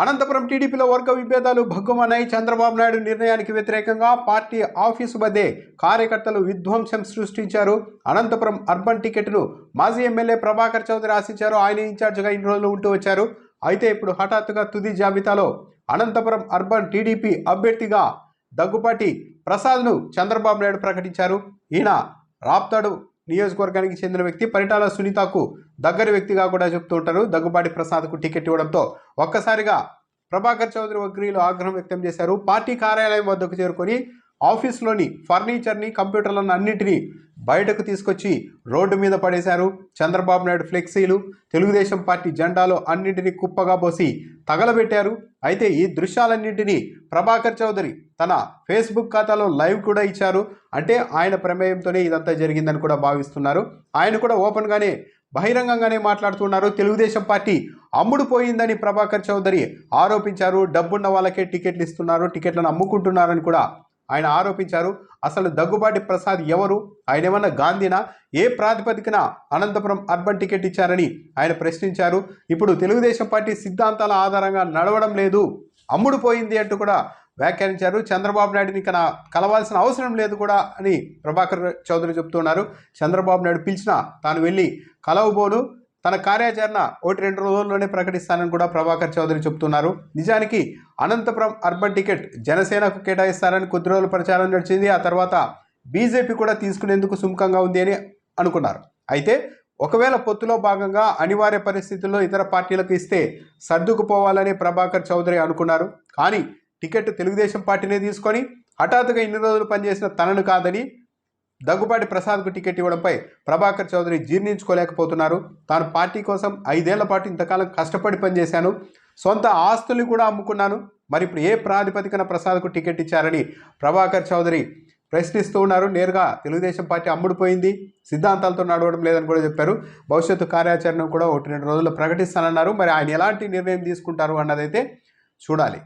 అనంతపురం టీడీపీలో వర్గ విభేదాలు భగ్గుమన్నాయి చంద్రబాబు నాయుడు నిర్ణయానికి వ్యతిరేకంగా పార్టీ ఆఫీసు వద్దే కార్యకర్తలు విధ్వంసం సృష్టించారు. అనంతపురం అర్బన్ టికెట్ను మాజీ ఎమ్మెల్యే ప్రభాకర్ చౌదరి ఆశించారు. ఆయన ఇన్ఛార్జిగా ఇన్ని రోజులు ఉంటూ వచ్చారు. అయితే ఇప్పుడు హఠాత్తుగా తుది జాబితాలో అనంతపురం అర్బన్ టీడీపీ అభ్యర్థిగా దగ్గుపాటి ప్రసాద్ను చంద్రబాబు నాయుడు ప్రకటించారు. ఈయన రాప్తాడు నియోజకవర్గానికి చెందిన వ్యక్తి పరిటాల సునీతకు దగ్గర వ్యక్తిగా కూడా చెప్తూ ఉంటారు. దగ్గుబాటి ప్రసాద్కు టికెట్ ఇవ్వడంతో ఒక్కసారిగా ప్రభాకర్ చౌదరి వగ్రీలు ఆగ్రహం వ్యక్తం చేశారు. పార్టీ కార్యాలయం వద్దకు చేరుకొని ఆఫీస్లోని ఫర్నిచర్ని కంప్యూటర్లను అన్నింటినీ బయటకు తీసుకొచ్చి రోడ్డు మీద పడేశారు. చంద్రబాబు నాయుడు ఫ్లెక్సీలు తెలుగుదేశం పార్టీ జెండాలు అన్నింటినీ కుప్పగా పోసి తగలబెట్టారు. అయితే ఈ దృశ్యాలన్నింటినీ ప్రభాకర్ చౌదరి తన ఫేస్బుక్ ఖాతాలో లైవ్ కూడా ఇచ్చారు. అంటే ఆయన ప్రమేయంతోనే ఇదంతా జరిగిందని కూడా భావిస్తున్నారు. ఆయన కూడా ఓపెన్గానే బహిరంగంగానే మాట్లాడుతున్నారు. తెలుగుదేశం పార్టీ అమ్ముడు పోయిందని ప్రభాకర్ చౌదరి ఆరోపించారు. డబ్బున్న వాళ్ళకే టికెట్లు ఇస్తున్నారు టికెట్లను అమ్ముకుంటున్నారని కూడా ఆయన ఆరోపించారు. అసలు దగ్గుబాటి ప్రసాద్ ఎవరు? ఆయన ఏమన్నా గాంధీనా? ఏ ప్రాతిపదికన అనంతపురం అర్బన్ టికెట్ ఇచ్చారని ఆయన ప్రశ్నించారు. ఇప్పుడు తెలుగుదేశం పార్టీ సిద్ధాంతాల ఆధారంగా నడవడం లేదు. అమ్ముడు పోయింది అంటూ కూడా వ్యాఖ్యానించారు. చంద్రబాబు నాయుడిని కన కలవాల్సిన అవసరం లేదు కూడా అని ప్రభాకర్ చౌదరి చెప్తున్నారు. చంద్రబాబు నాయుడు పిలిచిన తాను వెళ్ళి కలవబోను. తన కార్యాచరణ ఒకటి రెండు రోజుల్లోనే ప్రకటిస్తానని కూడా ప్రభాకర్ చౌదరి చెప్తున్నారు. నిజానికి అనంతపురం అర్బన్ టికెట్ జనసేనకు కేటాయిస్తారని కొద్ది రోజులు ప్రచారం నడిచింది. ఆ తర్వాత బీజేపీ కూడా తీసుకునేందుకు సుముఖంగా ఉంది అని అనుకున్నారు. అయితే ఒకవేళ పొత్తులో భాగంగా అనివార్య పరిస్థితుల్లో ఇతర పార్టీలకు ఇస్తే సర్దుకుపోవాలని ప్రభాకర్ చౌదరి అనుకున్నారు. కానీ టికెట్ తెలుగుదేశం పార్టీనే తీసుకొని హఠాత్తుగా ఇన్ని రోజులు పనిచేసిన తనను కాదని దగ్గుబాటి ప్రసాద్కు టికెట్ ఇవ్వడంపై ప్రభాకర్ చౌదరి జీర్ణించుకోలేకపోతున్నారు. తాను పార్టీ కోసం ఐదేళ్ళ పాటు ఇంతకాలం కష్టపడి పనిచేశాను. సొంత ఆస్తులు కూడా అమ్ముకున్నాను. మరి ఇప్పుడు ఏ ప్రాతిపదికన ప్రసాద్కు టికెట్ ఇచ్చారని ప్రభాకర్ చౌదరి ప్రశ్నిస్తూ ఉన్నారు. నేరుగా తెలుగుదేశం పార్టీ అమ్ముడుపోయింది. సిద్ధాంతాలతో నడవడం లేదని కూడా చెప్పారు. భవిష్యత్తు కార్యాచరణ కూడా ఒకటి రెండు రోజుల్లో ప్రకటిస్తానన్నారు. మరి ఆయన ఎలాంటి నిర్ణయం తీసుకుంటారు అన్నదైతే చూడాలి.